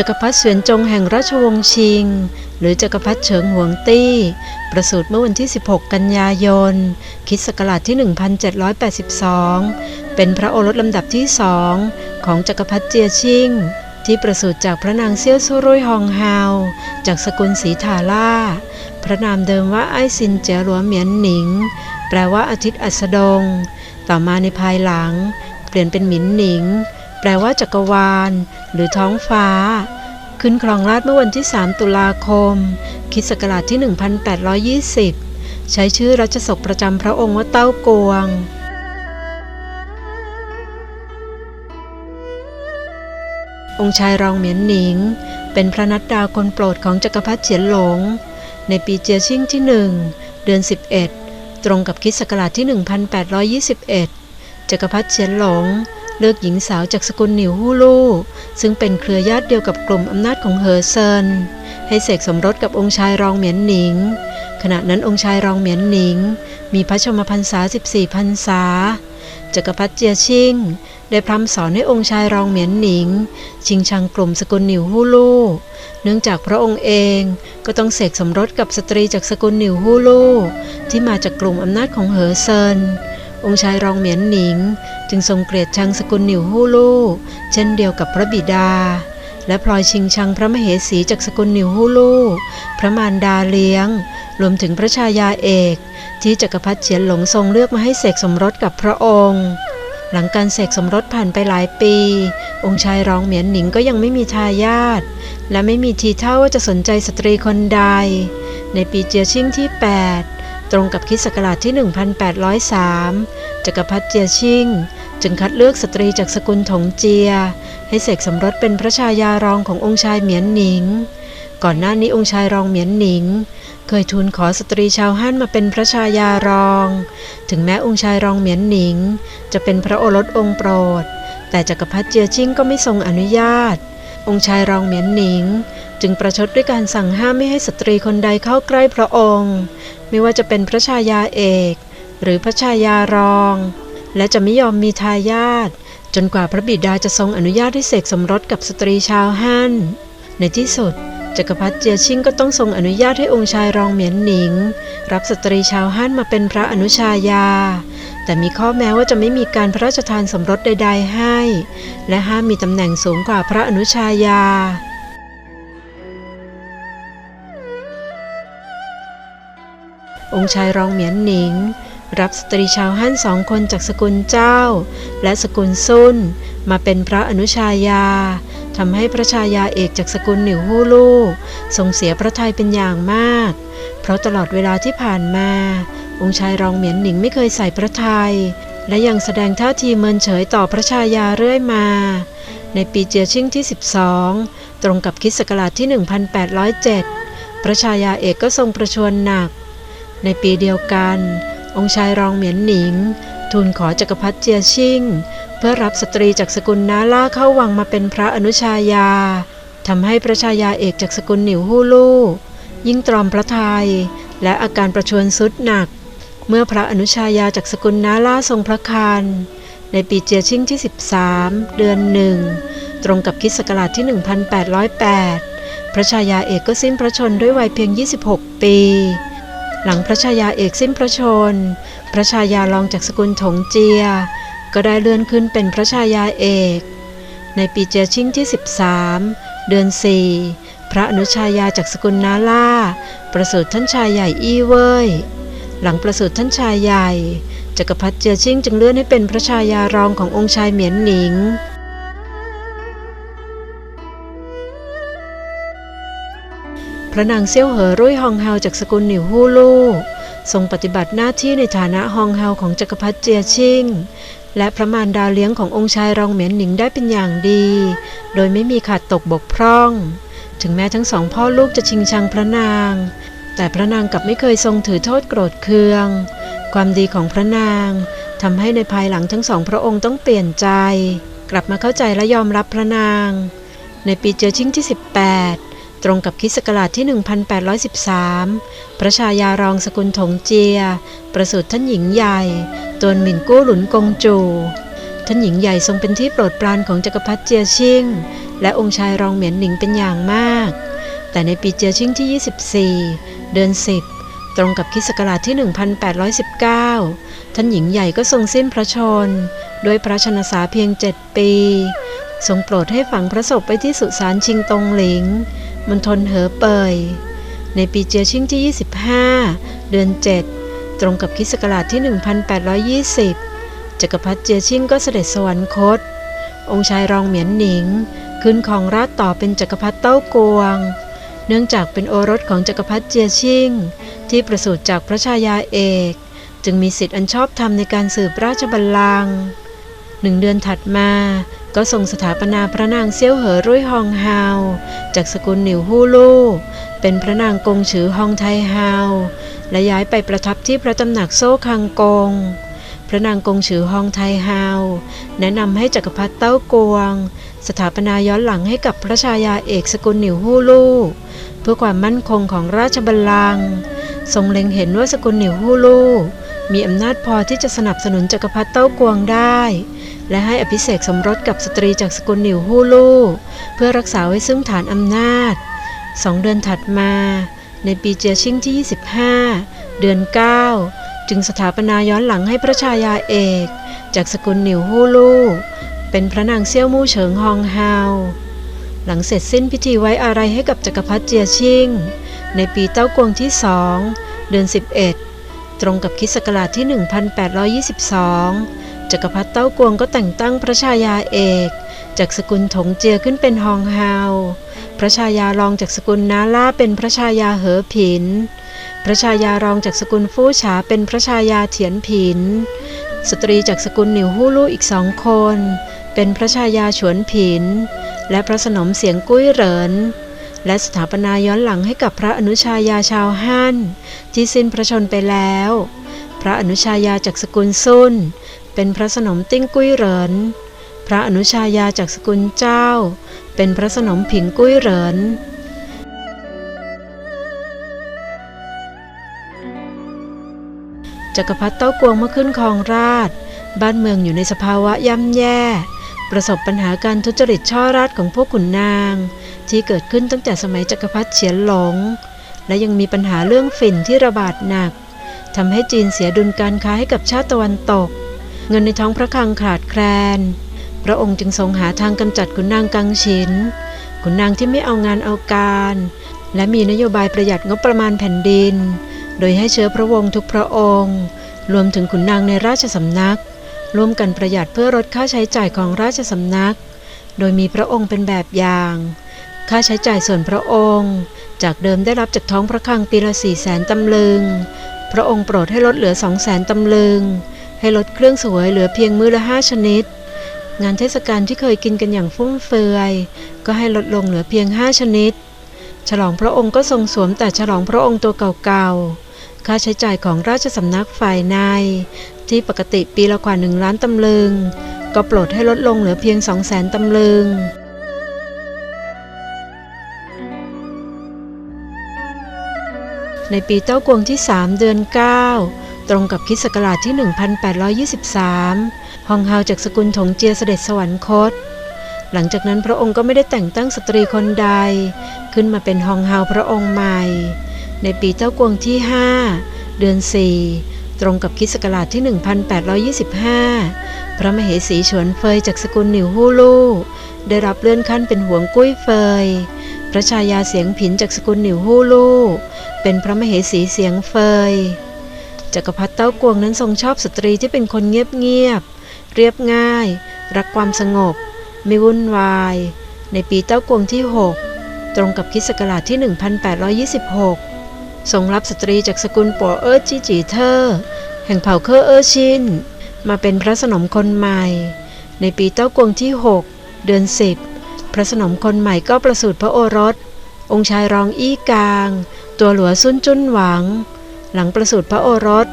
จักรพรรดิเสวียนจงแห่งราชวงศ์ชิง หรือจักรพรรดิเฉิงหวงตี้ ประสูติเมื่อวันที่ 16 กันยายนคริสต์ศักราชที่ 1782 เป็นพระโอรสลำดับที่สองของจักรพรรดิเจียชิง ที่ประสูติจากพระนางเซี่ยวซุรุ่ยฮองฮาว จากสกุลสีทาล่า พระนามเดิมว่าไอซินเจียหลัวเหมียนหนิง แปลว่าอาทิตย์อัสดง ต่อมาในภายหลัง เปลี่ยนเป็นหมินหนิง แปลว่าจักรวาล หรือท้องฟ้า ขึ้นครองราชเมื่อวันที่ 3 ตุลาคมคิสต์ศักราชที่ 1820 ใช้ชื่อรัชสกประจำพระองค์ว่าเต้ากวงองค์ชายรองเหมียนหนิง เป็นพระนัดดาคนโปรดของจักรพรรดิเฉียนหลง ในปีเจียชิ่งที่หนึ่งเดือน 11 ตรงกับคิสต์ศักราชที่ 1821 จักรพรรดิเฉียนหลง เลือกหญิงสาวจากสกุลหนิวฮูลูซึ่งเป็นเครือญาติเดียวกับกลุ่มอำนาจของเฮอเซิน ให้เสกสมรสกับองค์ชายรองเหมียนหนิง ขณะนั้นองค์ชายรองเหมียนหนิง มีพระชมพรรษา 14พรรษาจักรพรรดิเจียชิงได้พร่ำสอนให้องค์ชายรองเหมียนหนิง ชิงชังกลุ่มสกุลหนิวฮูลูเนื่องจากพระองค์เองก็ต้องเสกสมรสกับสตรีจากสกุลหนิวฮูลูที่มาจากกลุ่มอำนาจของเฮอเซิน องค์ชายรองเหมียนหนิง จึงทรงเกลียดชังสกุลหนิวฮู่ลู่ เช่นเดียวกับพระบิดา และพลอยชิงชังพระมเหสีจากสกุลหนิวฮู่ลู่ พระมารดาเลี้ยง รวมถึงพระชายาเอก ที่จักรพรรดิเฉียนหลงทรงเลือกมาให้เสกสมรสกับพระองค์ หลังการเสกสมรสผ่านไปหลายปี องค์ชายรองเหมียนหนิงก็ยังไม่มีทายาทและไม่มีทีท่าว่าจะสนใจสตรีคนใด ในปีเจียชิ่งที่ 8 ตรงกับคริสต์ศักราชที่ 1803 จักรพรรดิเจียชิ่ง จึงคัดเลือกสตรีจากสกุลถงเจีย ให้เสกสมรสเป็นพระชายารองขององค์ชายเหมียนหนิง ก่อนหน้านี้องค์ชายรองเหมียนหนิง เคยทูลขอสตรีชาวฮั่นมาเป็นพระชายารอง ถึงแม้องค์ชายรองเหมียนหนิง จะเป็นพระโอรสองค์โปรด แต่จักรพรรดิเจียชิ่งก็ไม่ทรงอนุญาต องค์ชายรองเหมียนหนิงจึงประชดด้วยการสั่งห้ามไม่ให้สตรีคนใดเข้าใกล้พระองค์ ไม่ว่าจะเป็นพระชายาเอก หรือพระชายารอง และจะไม่ยอมมีทายาทจนกว่าพระบิดาจะทรงอนุญาตให้เสกสมรสกับสตรีชาวฮั่น ในที่สุดจักรพรรดิเจียชิงก็ต้องทรงอนุญาตให้องค์ชายรองเหมียนหนิง รับสตรีชาวฮั่นมาเป็นพระอนุชายา แต่มีข้อแม้ว่าจะไม่มีการพระราชทานสมรสใด ๆให้ และห้ามมีตำแหน่งสูงกว่าพระอนุชายา องค์ชายรองเหมียนหนิง รับสตรีชาวฮั่นสองคนจากสกุลเจ้า และสกุลซุนมาเป็นพระอนุชายาทำให้พระชายาเอกจากสกุลหนิวฮู่ลู่ทรงเสียพระทัยเป็นอย่างมาก เพราะตลอดเวลาที่ผ่านมา องค์ชายรองเหมียนหนิงไม่เคยใส่พระทยัยและยังแสดงท่าทีเมินเฉยต่อพระชายาเรื่อยมา ในปีเจียชิ่งที่ 12 ตรงกับคริสต์ศักราชที่ 1807 พระชายาเอกก็ทรงประชวรหนัก ในปีเดียวกัน องค์ชายรองเหมียนหนิง ทูลขอจักรพรรดิเจียชิ่ง เพื่อรับสตรีจากสกุลนาล่าเข้าวังมาเป็นพระอนุชายาทำให้พระชายาเอกจากสกุลหนิวฮู่ลู่ ยิ่งตรอมพระทยัยและอาการประชวรสุดหนัก เมื่อพระอนุชายาจากสกุลนาล่าทรงพระคานในปีเจียชิ่งที่ 13 เดือนหนึ่งตรงกับคริสต์ศักราชที่ 1808 พระชายาเอกก็สิ้นพระชนด้วยวัยเพียง 26 ปี หลังพระชายาเอกสิ้นพระชน พระชายารองจากสกุลถงเจีย ก็ได้เลื่อนขึ้นเป็นพระชายาเอก ในปีเจียชิ่งที่ 13 เดือน 4 พระอนุชายาจากสกุลนาล่า ประสูติท่านชายใหญ่อี้เว่ยหลังประสูติท่านชายใหญ่จักรพรรดิเจียชิ่งจึงเลื่อนให้เป็นพระชายารองขององค์ชายเหมียนหนิง ระนางเซี่ยวเหอรุ่ยฮองเฮาจากสกุลหนิวฮู่ลู่ทรงปฏิบัติหน้าที่ในฐานะฮองเฮาของจักรพรรดิเจียชิงและพระมารดาเลี้ยงขององค์ชายรองเหมียนหนิงได้เป็นอย่างดี โดยไม่มีขาดตกบกพร่อง ถึงแม้ทั้งสองพ่อลูกจะชิงชังพระนาง แต่พระนางกลับไม่เคยทรงถือโทษโกรธเคือง ความดีของพระนางทำให้ในภายหลังทั้งสองพระองค์ต้องเปลี่ยนใจ กลับมาเข้าใจและยอมรับพระนาง ในปีเจียชิงที่ 18 ตรงกับคิสต์ศักราชที่ 1813 พระชายารองสกุลถงเจีย ประสูติท่านหญิงใหญ่ตวนหมิ่นกู้หลุนกงจู ท่านหญิงใหญ่ทรงเป็นที่โปรดปรานของจักรพรรดิเจียชิง และองค์ชายรองเหมียนหนิงเป็นอย่างมาก แต่ในปีเจียชิงที่ 24 เดือน 10 ตรงกับคิสต์ศักราชที่ 1819 ท่านหญิงใหญ่ก็ทรงสิ้นพระชน ด้วยพระชนสาเพียงเจ็ดปี ทรงโปรดให้ฝังพระศพไปที่สุสานชิงตงหลิง มณฑลเหอเปย ในปีเจียชิงที่ 25 เดือน 7 ตรงกับคิสต์ศักราชที่ 1820 จักรพรรดิเจียชิงก็เสด็จสวรรคต องค์ชายรองเหมียนหนิงขึ้นของราชต่อเป็นจักรพรรดิเต้ากวง เนื่องจากเป็นโอรสของจักรพรรดิเจียชิงที่ประสูติจากพระชายาเอก จึงมีสิทธิอันชอบธรรมในการสืบราชบัลลังก์หนึ่งเดือนถัดมา ก็ทรงสถาปนาพระนางเซี่ยวเหอรุ่ยฮองฮาว จากสกุลหนิวฮูลู่ เป็นพระนางกงฉือฮองไทฮาว และย้ายไปประทับที่พระตำหนักโซ่คังกง พระนางกงฉือฮองไทฮาว แนะนำให้จักรพรรดิเต้ากวง สถาปนาย้อนหลังให้กับพระชายาเอกสกุลหนิวฮูลู่เพื่อความมั่นคงของราชบัลลังก์ทรงเล็งเห็นว่าสกุลหนิวฮูลู่ มีอำนาจพอที่จะสนับสนุนจักรพรรดิเต้ากวงได้ และให้อภิเษกสมรสกับสตรีจากสกุลหนิวฮู่ลู่เพื่อรักษาไว้ซึ่งฐานอำนาจสองเดือนถัดมา ในปีเจียชิงที่ 25 เดือน 9 จึงสถาปนาย้อนหลังให้พระชายาเอก จากสกุลหนิวฮู่ลู่เป็นพระนางเซี่ยวมู่เฉิงฮองฮาวหลังเสร็จสิ้นพิธีไว้อาลัยให้กับจักรพรรดิเจียชิงในปีเต้ากวงที่สองเดือน 11 ตรงกับคิสต์ศักราชที่ 1822 จักรพรรดิเต้ากวงก็แต่งตั้งพระชายาเอก จากสกุลถงเจียขึ้นเป็นฮองฮาวพระชายารองจากสกุลนาล่าเป็นพระชายาเหอผิน พระชายารองจากสกุลฟู่ฉาเป็นพระชายาเถียนผิน สตรีจากสกุลหนิวฮู่ลู่อีกสองคน เป็นพระชายาฉวนผิน และพระสนมเสียงกุ้ยเหริน และสถาปนาย้อนหลังให้กับพระอนุชายาชาวฮั่นที่สิ้นพระชนไปแล้ว พระอนุชายาจากสกุลซุนเป็นพระสนมติ้งกุ้ยเหริน พระอนุชายาจากสกุลเจ้า เป็นพระสนมผิงกุ้ยเหรินจักรพรรดิเต้ากวงเมื่อขึ้นครองราช บ้านเมืองอยู่ในสภาวะย่ำแย่ ประสบปัญหาการทุจริตช่อราชของพวกขุนนาง ที่เกิดขึ้นตั้งแต่สมัยจักรพรรดิเฉียนหลง และยังมีปัญหาเรื่องฝิ่นที่ระบาดหนักทำให้จีนเสียดุลการค้าให้กับชาติตะวันตก เงินในท้องพระคลังขาดแคลน พระองค์จึงทรงหาทางกำจัดขุนนางกังฉิน ขุนนางที่ไม่เอางานเอาการ และมีนโยบายประหยัดงบประมาณแผ่นดิน โดยให้เชื้อพระวงศ์ทุกพระองค์ รวมถึงขุนนางในราชสำนัก ร่วมกันประหยัดเพื่อลดค่าใช้จ่ายของราชสำนัก โดยมีพระองค์เป็นแบบอย่าง ค่าใช้จ่ายส่วนพระองค์ จากเดิมได้รับจากท้องพระคลังปีละสี่แสนตำลึง พระองค์โปรดให้ลดเหลือสองแสนตำลึง ให้ลดเครื่องสวยเหลือเพียงมื้อละห้าชนิด งานเทศกาลที่เคยกินกันอย่างฟุ่มเฟือย ก็ให้ลดลงเหลือเพียงห้าชนิด ฉลองพระองค์ก็ทรงสวมแต่ฉลองพระองค์ตัวเก่าๆค่าใช้จ่ายของราชสำนักฝ่ายใน ที่ปกติปีละกว่าหนึ่งล้านตำลึง ก็ปรดให้ลดลงเหลือเพียงสองแสนตำลึงในปีเต้ากวงที่ 3 เดือน 9 ตรงกับคิสต์ศักราชที่ 1823 ฮองเฮาจากสกุลถงเจียเสด็จสวรรคต หลังจากนั้นพระองค์ก็ไม่ได้แต่งตั้งสตรีคนใด ขึ้นมาเป็นฮองเฮาพระองค์ใหม่ ในปีเต้ากวงที่ 5 เดือน 4 ตรงกับคิสต์ศักราชที่ 1825 พระมเหสีฉวนเฟยจากสกุลหนิวฮูลู่ได้รับเลื่อนขั้นเป็นหวงกุ้ยเฟย พระชายาเสียงผินจากสกุลหนิวฮูลู่ เป็นพระมเหสีเสียงเฟย จักรพรรดิเต้ากวงนั้นทรงชอบสตรีที่เป็นคนเงียบๆ เรียบง่าย รักความสงบ ไม่วุ่นวาย ในปีเต้ากวงที่ 6 ตรงกับคิสต์ศักราชที่ 1826 ทรงรับสตรีจากสกุลปัวเออจีจีเทอแห่งเผ่าเคอเออชิน มาเป็นพระสนมคนใหม่ ในปีเต้ากวงที่ 6 เดือน 10 พระสนมคนใหม่ก็ประสูติพระโอรส องค์ชายรองอี้กาง ตัวหลัวซุนจุนหวัง หลังประสูติพระโอรส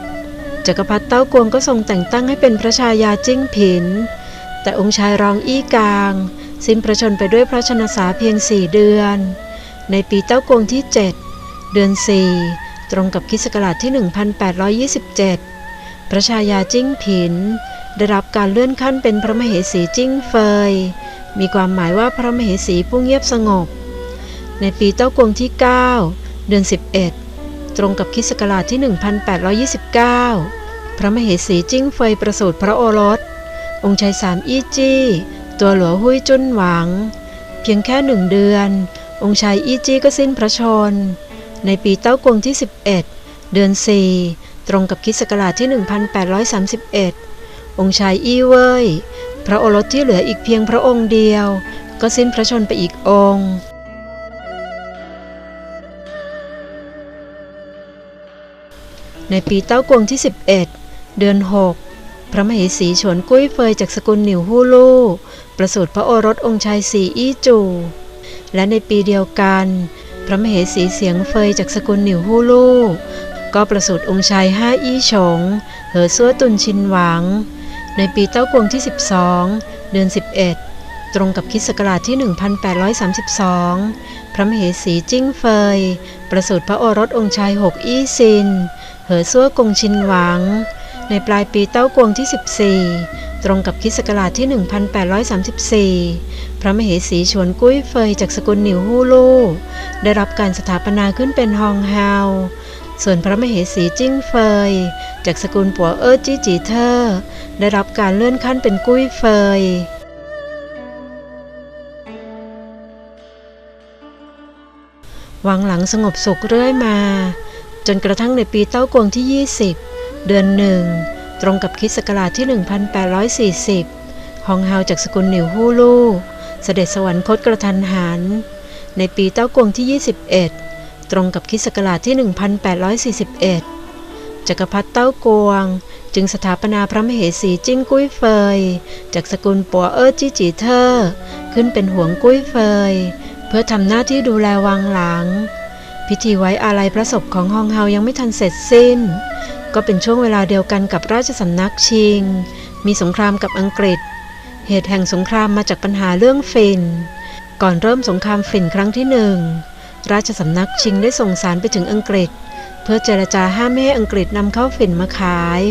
จักรพรรดิเต้ากวงก็ทรงแต่งตั้งให้เป็นพระชายาจิ้งผิน แต่องค์ชายรองอี้กาง สิ้นพระชนไปด้วยพระชนสาเพียงสี่เดือน ในปีเต้ากวงที่ 7 เดือน 4 ตรงกับคิสต์ศักราชที่ 1827 พระชายาจิ้งผิน ได้รับการเลื่อนขั้นเป็นพระมเหสีจิ้งเฟย มีความหมายว่าพระมเหสีผู้เงียบสงบ ในปีเต้ากวงที่ 9 เดือน 11 ตรงกับคิสต์ศักราชที่ 1829 พระมเหสีจิ้งเฟยประสูติพระโอรส องค์ชายสามอี้จี้ ตัวหลวหุยจุนหวัง เพียงแค่หนึ่งเดือนองค์ชายอี้จี้ก็สิ้นพระชน ในปีเต้ากวงที่ 11 เดือน 4 ตรงกับคิศักราชที่ 1831 องค์ชายอี้เว่ยพระโอรสที่เหลืออีกเพียงพระองค์เดียว ก็สิ้นพระชนไปอีกองค์ในปีเต้ากวงที่ 11 เดือน 6 พระมเหสีฉวนกุ้ยเฟยจากสกุลหนิวฮู่ลู่ ประสูติพระโอรสองค์ชายสีอี้จู และในปีเดียวกัน พระมเหสีเสียงเฟยจากสกุลหนิวฮูลู่ก็ประสูติองค์ชายห้าอี้ฉง เหอซัวตุนชินหวัง ในปีเต้ากวงที่ 12 เดือน 11 ตรงกับคริสต์ศักราชที่ 1832 พระมเหสีจิ้งเฟย ประสูติพระโอรสองค์ชายหกอี้ซิน เหอซัวกงชินหวัง ในปลายปีเต้ากวงที่ 14 ตรงกับคิสต์ศักราชที่ 1834 พระมเหสีชวนกุ้ยเฟยจากสกุลหนิวฮูลู่ได้รับการสถาปนาขึ้นเป็นฮองเฮาส่วนพระมเหสีจิ้งเฟย จากสกุลปัวเออจี้จีเทอร์ได้รับการเลื่อนขั้นเป็นกุ้ยเฟยวังหลังสงบสุขเรื่อยมา จนกระทั่งในปีเต้ากวงที่ 20 เดือนหนึ่ง ตรงกับคริสต์ศักราชที่ 1840 ฮองเฮาจากสกุลหนิวฮู่ลู่ เสด็จสวรรคตกระทันหัน ในปีเต้ากวงที่ 21 ตรงกับคริสต์ศักราชที่ 1841 จักรพรรดิเต้ากวง จึงสถาปนาพระมเหสีจิ้งกุ้ยเฟย จากสกุลปัวเออจี้จีเทอร์ขึ้นเป็นหวงกุ้ยเฟย เพื่อทำหน้าที่ดูแลวังหลังพิธีไว้อาลัยพระศพของฮองเฮายังไม่ทันเสร็จสิ้น ก็เป็นช่วงเวลาเดียวกันกับราชสำนักชิง มีสงครามกับอังกฤษ เหตุแห่งสงครามมาจากปัญหาเรื่องฝิ่นก่อนเริ่มสงครามฝิ่นครั้งที่หนึ่งราชสำนักชิงได้ส่งสารไปถึงอังกฤษ เพื่อเจรจาห้ามไม่ให้อังกฤษนำเข้าฝิ่นมาขาย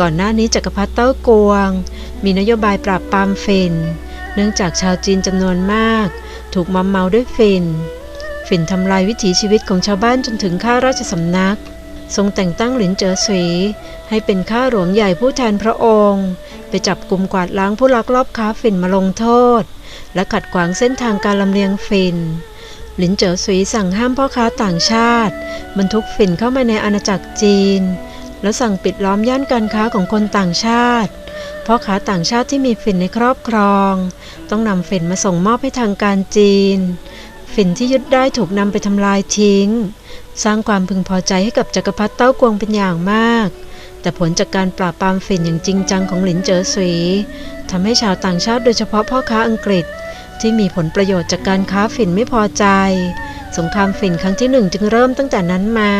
ก่อนหน้านี้จักรพรรดิเต้ากวง มีนโยบายปราบปรามฝิ่นเนื่องจากชาวจีนจำนวนมาก ถูกมอมเมาด้วยฝิ่นฝิ่นทำลายวิถีชีวิตของชาวบ้านจนถึงข้าราชสำนัก ทรงแต่งตั้งหลินเจ๋อสวีให้เป็นข้าหลวงใหญ่ผู้แทนพระองค์ ไปจับกลุ่มกวาดล้างผู้ลักลอบค้าฝิ่นมาลงโทษ และขัดขวางเส้นทางการลำเลียงฝิ่นหลินเจ๋อสวีสั่งห้ามพ่อค้าต่างชาติ บรรทุกฝิ่นเข้ามาในอาณาจักรจีน แล้วสั่งปิดล้อมย่านการค้าของคนต่างชาติพ่อค้าต่างชาติที่มีฝิ่นในครอบครอง ต้องนำฝิ่นมาส่งมอบให้ทางการจีน ฝิ่นที่ยึดได้ถูกนำไปทำลายทิ้ง สร้างความพึงพอใจให้กับจักรพรรดิเต้ากวงเป็นอย่างมาก แต่ผลจากการปราบปรามฝิ่นอย่างจริงจังของหลินเจ๋อสวีทำให้ชาวต่างชาติโดยเฉพาะพ่อค้าอังกฤษ ที่มีผลประโยชน์จากการค้าฝิ่นไม่พอใจ สงครามฝิ่นครั้งที่หนึ่งจึงเริ่มตั้งแต่นั้นมา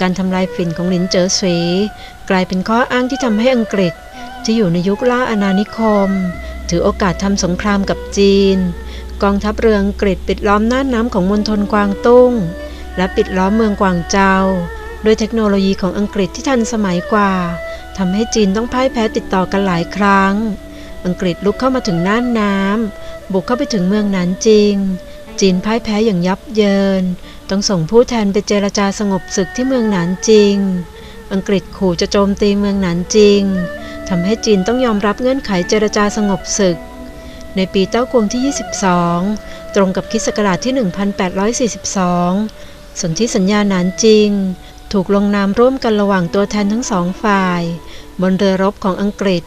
การทำลายฝิ่นของหลินเจ๋อสวีกลายเป็นข้ออ้างที่ทำให้อังกฤษ ที่อยู่ในยุคล่าอาณานิคม ถือโอกาสทำสงครามกับจีน กองทัพเรืออังกฤษปิดล้อมน่านน้ำของมณฑลกวางตุ้ง และปิดล้อมเมืองกวางเจาด้วยเทคโนโลยีของอังกฤษที่ทันสมัยกว่าทำให้จีนต้องพ่ายแพ้ติดต่อกันหลายครั้ง อังกฤษลุกเข้ามาถึงน่านน้ำบุกเข้าไปถึงเมืองหนานจริง จีนพ่ายแพ้อย่างยับเยิน ต้องส่งผู้แทนไปเจรจาสงบศึกที่เมืองหนานจริง อังกฤษขู่จะโจมตีเมืองหนานจริง ทำให้จีนต้องยอมรับเงื่อนไขเจรจาสงบศึก ในปีเต้ากวงที่ 22 ตรงกับคิสต์ศักราชที่ 1842 สนธิสัญญาหนานจริง ถูกลงนามร่วมกันระหว่างตัวแทนทั้งสองฝ่าย บนเรือรบของอังกฤษ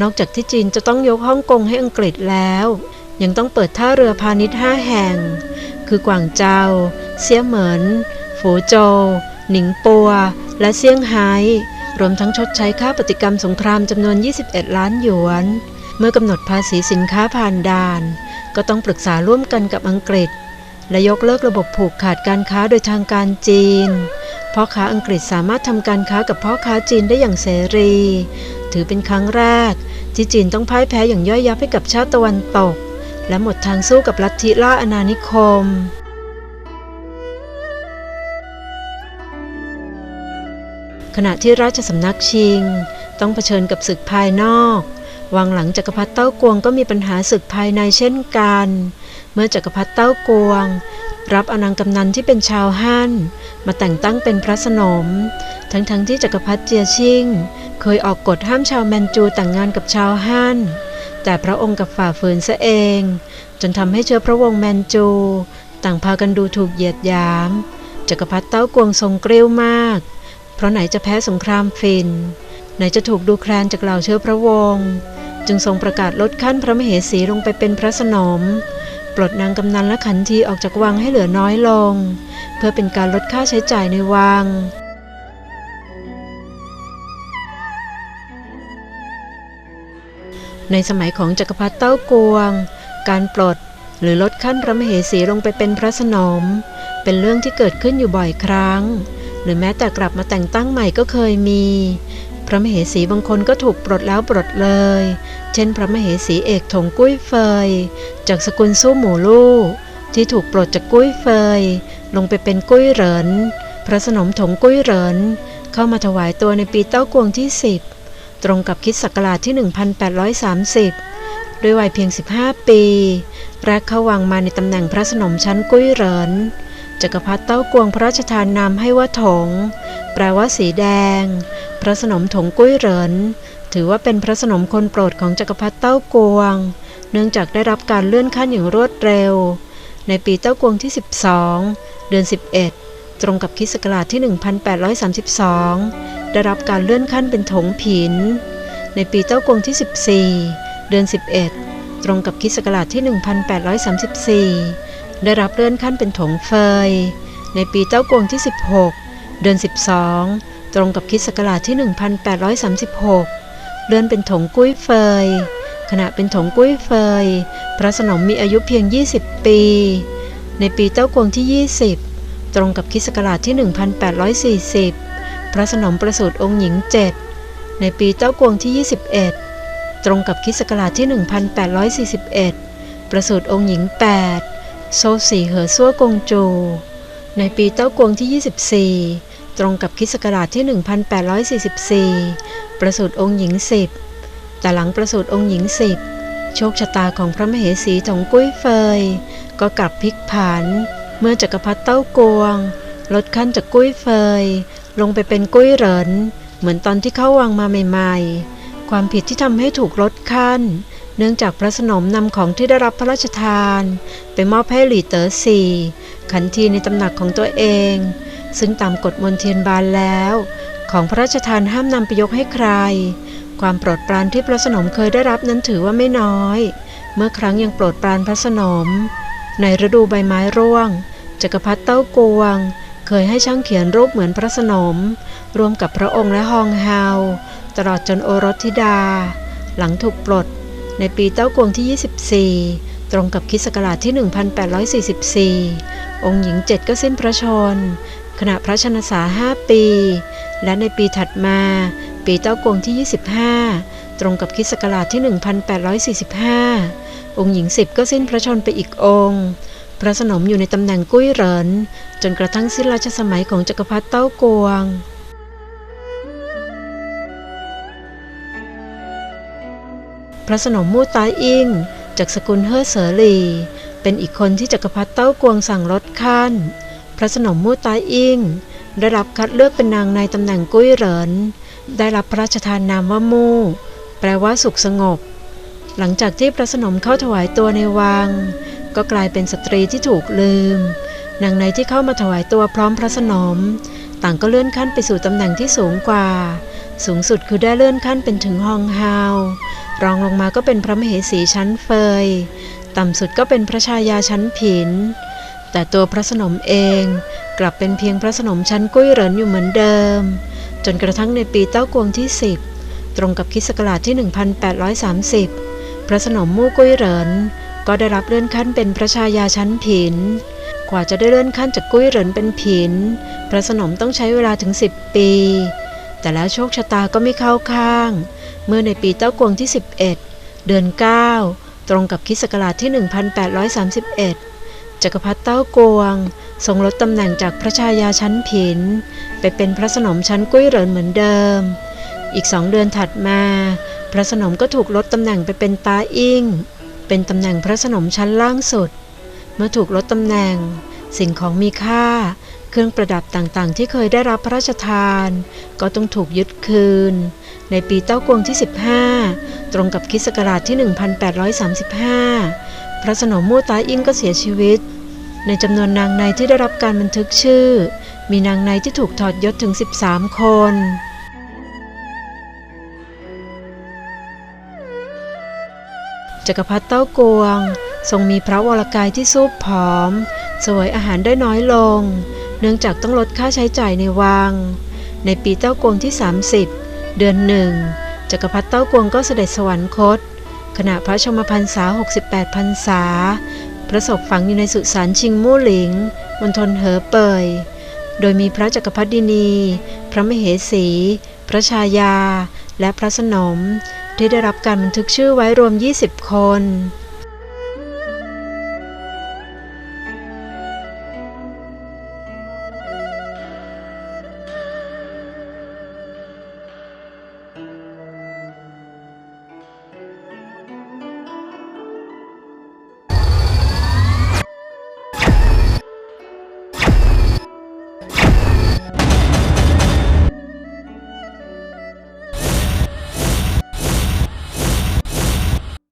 นอกจากที่จีนจะต้องยกฮ่องกงให้อังกฤษแล้ว ยังต้องเปิดท่าเรือพาณิชย์ห้าแห่ง คือกวางเจาเซี่ยเหมินฝูโจวหนิงปัว และเซี่ยงไฮ้ รวมทั้งชดใช้ค่าปฏิกรรมสงครามจำนวน 21 ล้านหยวน เมื่อกำหนดภาษีสินค้าผ่านด่าน ก็ต้องปรึกษาร่วมกันกับอังกฤษ และยกเลิกระบบผูกขาดการค้าโดยทางการจีนพ่อค้าอังกฤษสามารถทำการค้ากับพ่อค้าจีนได้อย่างเสรี ถือเป็นครั้งแรก ที่จีนต้องพ่ายแพ้อย่างย่อยยับให้กับชาติตะวันตก และหมดทางสู้กับลัทธิล่าอาณานิคม ขณะที่ราชสำนักชิง ต้องเผชิญกับศึกภายนอก วังหลังจักรพรรดิเต้ากวงก็มีปัญหาศึกภายในเช่นกัน เมื่อจักรพรรดิเต้ากวง รับอนางกำนันที่เป็นชาวฮั่นมาแต่งตั้งเป็นพระสนม ทั้งๆทที่จักรพรรดิเจียชิง เคยออกกฎห้ามชาวแมนจูแต่งงานกับชาวฮั่นแต่พระองค์กับฝ่าฝืนซะเอง จนทำให้เชื้อพระวงศ์แมนจู ต่างพากันดูถูกเหยียดหยามจักรพรรดิเต้ากวงทรงเกลียวมาก ราะไหนจะแพ้สงครามฟิน ไหนจะถูกดูแคลนจากเหล่าเชื้อพระวงศ์จึงทรงประกาศลดขั้นพระมเหสีลงไปเป็นพระสนม ปลดนางกำนันและขันทีออกจากวังให้เหลือน้อยลง เพื่อเป็นการลดค่าใช้จ่ายในวังในสมัยของจักรพรรดิเต้ากวง การปลดหรือลดขั้นพระมเหสีลงไปเป็นพระสนม เป็นเรื่องที่เกิดขึ้นอยู่บ่อยครั้ง หรือแม้แต่กลับมาแต่งตั้งใหม่ก็เคยมี พระมเหสีบางคนก็ถูกปลดแล้วปลดเลย เช่น พระมเหสีเอกถงกุ้ยเฟย จากสกุลสู้หมูลู่ที่ถูกปลดจากกุ้ยเฟย ลงไปเป็นกุ้ยเหรินพระสนมถงกุ้ยเหรินเข้ามาถวายตัวในปีเต้ากวงที่ 10 ตรงกับคิดศักราชที่ 1830 ด้วยวัยเพียง 15 ปี แรกเข้าวังมาในตำแหน่งพระสนมชั้นกุ้ยเหริน จักรพรรดิเต้ากวงพระราชทานนามให้ว่าถง แปลว่าสีแดง พระสนมถงกุ้ยเหริน ถือว่าเป็นพระสนมคนโปรดของจักรพรรดิเต้ากวง เนื่องจากได้รับการเลื่อนขั้นอย่างรวดเร็ว ในปีเต้ากวงที่ 12 เดือน 11 ตรงกับคิสต์ศักราชที่ 1832 ได้รับการเลื่อนขั้นเป็นถงผิน ในปีเต้ากวงที่ 14 เดือน 11 ตรงกับคิสต์ศักราชที่ 1834 ได้รับเลื่อนขั้นเป็นถงเฟย ในปีเต้ากวงที่ 16 เดือน 12 ตรงกับคริสต์ศักราชที่ 1836 เลื่อนเป็นถงกุ้ยเฟย ขณะเป็นถงกุ้ยเฟย พระสนมมีอายุเพียง 20 ปี ในปีเต้ากวงที่ 20 ตรงกับคริสต์ศักราชที่ 1840 พระสนมประสูติองค์หญิง7ในปีเต้ากวงที่ 21 ตรงกับคริสต์ศักราชที่ 1841 ประสูติองค์หญิง 8 โซสีเหอซั่วกงจู ในปีเต้ากวงที่ 24 ตรงกับคริสต์ศักราชที่ 1844 ประสูติองค์หญิง10แต่หลังประสูติองค์หญิง10โชคชะตาของพระมเหสีถงกุ้ยเฟย ก็กลับพลิกผัน เมื่อจักรพรรดิเต้ากวง ลดขั้นจากกุ้ยเฟย ลงไปเป็นกุ้ยเหริน เหมือนตอนที่เข้าวังมาใหม่ ๆ ความผิดที่ทำให้ถูกลดขั้น เนื่องจากพระสนมนำของที่ได้รับพระราชทาน ไปมอบให้หลี่เต๋อซีขันทีในตำหนักของตัวเอง ซึ่งตามกฎมนเทียนบานแล้ว ของพระราชทานห้ามนำไปยกให้ใคร ความโปรดปรานที่พระสนมเคยได้รับนั้นถือว่าไม่น้อย เมื่อครั้งยังโปรดปรานพระสนม ในฤดูใบไม้ร่วงจักรพรรดิเต้ากวง เคยให้ช่างเขียนรูปเหมือนพระสนม รวมกับพระองค์และฮองเฮาตลอดจนโอรสธิดา หลังถูกปลด ในปีเต้ากวงที่ 24 ตรงกับคิศักราชที่ 1844 องค์หญิงเจ็ดก็สิ้นพระชน ขณะพระชนสาห้าปี และในปีถัดมา ปีเต้ากวงที่ 25 ตรงกับคิศักราชที่ 1845 องค์หญิงสิบก็สิ้นพระชนไปอีกองค์พระสนมอยู่ในตำแหน่งกุ้ยเหรินจนกระทั่งสิ้นราชสมัยของจักรพรรดิเต้ากวง พระสนมมู่ตาอิงจากสกุลเฮ่อเสอหลี เป็นอีกคนที่จักรพรรดิเต้ากวงสั่งลดขั้น พระสนมมู่ตาอิงได้รับคัดเลือกเป็นนางในตำแหน่งกุ้ยเหริน ได้รับพระราชทานนามว่ามู่ แปลว่าสุขสงบ หลังจากที่พระสนมเข้าถวายตัวในวัง ก็กลายเป็นสตรีที่ถูกลืม นางในที่เข้ามาถวายตัวพร้อมพระสนม ต่างก็เลื่อนขั้นไปสู่ตำแหน่งที่สูงกว่า สูงสุดคือได้เลื่อนขั้นเป็นถึงฮองฮาว รองลงมาก็เป็นพระมเหสีชั้นเฟย ต่ำสุดก็เป็นพระชายาชั้นผิน แต่ตัวพระสนมเองกลับเป็นเพียงพระสนมชั้นกุ้ยเหรินอยู่เหมือนเดิม จนกระทั่งในปีเต้ากวงที่ 10 ตรงกับคิสต์ศักราชที่ 1830 พระสนมมู่กุ้ยเหรินก็ได้รับเลื่อนขั้นเป็นพระชายาชั้นผิน กว่าจะได้เลื่อนขั้นจากกุ้ยเหรินเป็นผิน พระสนมต้องใช้เวลาถึง 10 ปี แต่แล้วโชคชะตาก็ไม่เข้าข้าง เมื่อในปีเต้ากวงที่ 11 เดือน 9 ตรงกับคริสต์ศักราชที่ 1831 จักรพรรดิเต้ากวง ทรงลดตำแหน่งจากพระชายาชั้นผิน ไปเป็นพระสนมชั้นกุ้ยเหรินเหมือนเดิม อีกสองเดือนถัดมา พระสนมก็ถูกลดตำแหน่งไปเป็นตาอิ่ง เป็นตำแหน่งพระสนมชั้นล่างสุด เมื่อถูกลดตำแหน่ง สิ่งของมีค่า เครื่องประดับต่างๆ ที่เคยได้รับพระราชทาน ก็ต้องถูกยึดคืน ในปีเต้ากวงที่ 15 ตรงกับคิสต์ศักราชที่ 1835 พระสนมมู่ตาอิงก็เสียชีวิต ในจำนวนนางในที่ได้รับการบันทึกชื่อ มีนางในที่ถูกถอดยศถึง 13 คนจักรพรรดิเต้ากวง ทรงมีพระวรกายที่สูบผอม สวยอาหารได้น้อยลง เนื่องจากต้องลดค่าใช้จ่ายในวัง ในปีเต้ากวงที่ 30 เดือนหนึ่งจักรพรรดิเต้ากวงก็เสด็จสวรรคต ขณะพระชมพรรษา 68พรรษา ประสบฝังอยู่ในสุสานชิงมู่หลิงมณฑลเหอเปย โดยมีพระจักรพรรดินี พระมเหสี พระชายา และพระสนมที่ได้รับการบันทึกชื่อไว้รวม 20 คน